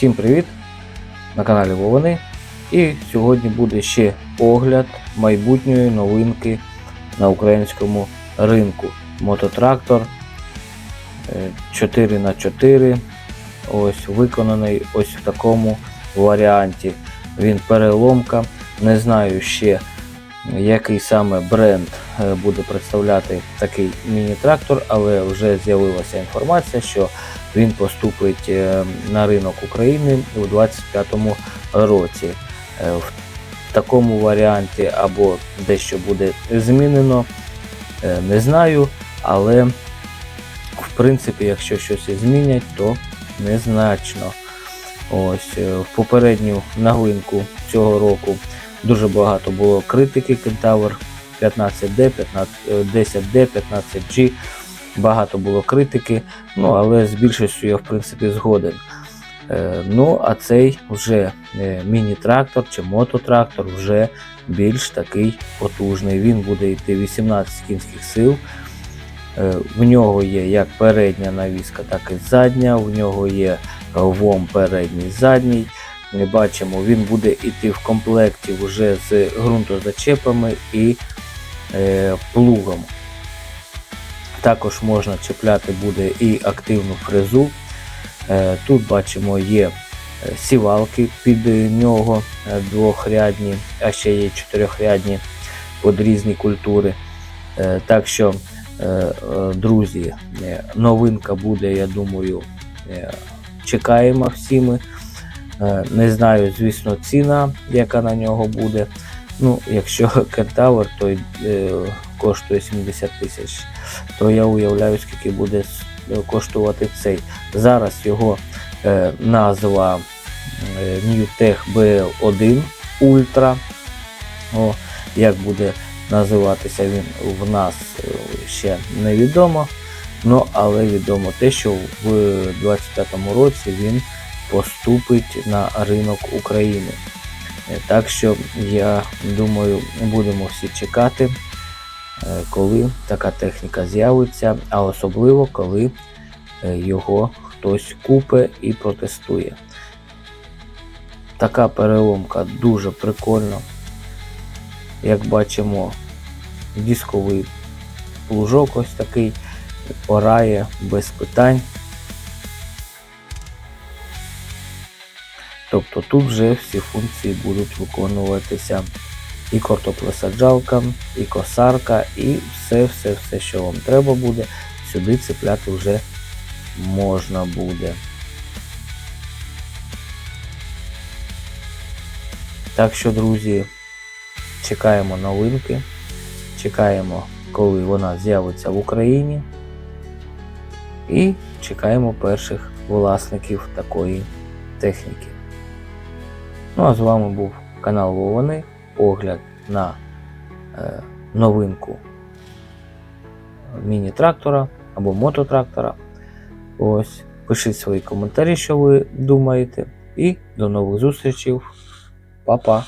Всім привіт! На каналі Вовани. І сьогодні буде ще огляд майбутньої новинки на українському ринку. Мототрактор 4х4. Ось виконаний ось в такому варіанті. Він переломка. Не знаю ще, який саме бренд е, буде представляти такий міні-трактор, але вже з'явилася інформація, що він поступить е, на ринок України у 2025 році. Е, В такому варіанті або дещо буде змінено, не знаю, але в принципі, якщо щось змінять, то незначно. Ось в попередню новинку цього року дуже багато було критики Кентавр 15D, 15, е, 10D, 15G. Багато було критики, ну але з більшістю я в принципі згоден. Е, ну, а цей вже е, міні-трактор чи мототрактор вже більш такий потужний. Він буде йти 18 кінських сил. Е, В нього є як передня навіска, так і задня. В нього є ВОМ передній задній. Бачимо, він буде йти в комплекті вже з ґрунтозачепами і е, плугом. Також можна чіпляти буде і активну фрезу. Е, Тут бачимо є е, сівалки під нього е, двохрядні, а ще є чотирьохрядні під різні культури. Е, Так що, е, е, друзі, новинка буде, я думаю, е, чекаємо всі ми. Е, Не знаю, звісно, ціна, яка на нього буде. Ну, якщо кентавр, то е, коштує 70 тисяч, то я уявляю, скільки буде коштувати цей. Зараз його е, назва е, Newtech BL1 Ultra. О, як буде називатися він в нас е, ще невідомо. Ну, але відомо те, що в 2025 році він поступить на ринок України. Е, Так що я думаю, будемо всі чекати, е, коли така техніка з'явиться, а особливо коли е, його хтось купить і протестує. Така переломка дуже прикольна. Як бачимо, дисковий плужок ось такий порає без питань. Тобто тут вже всі функції будуть виконуватися і картоплесаджалка, і косарка, і все-все-все, що вам треба буде, сюди цепляти вже можна буде. Так що, друзі, чекаємо новинки, чекаємо, коли вона з'явиться в Україні. І чекаємо перших власників такої техніки. Ну а з вами був канал Вовани, огляд на е, новинку міні-трактора або мототрактора. Ось, пишіть свої коментарі, що ви думаєте. І до нових зустрічей. Па-па!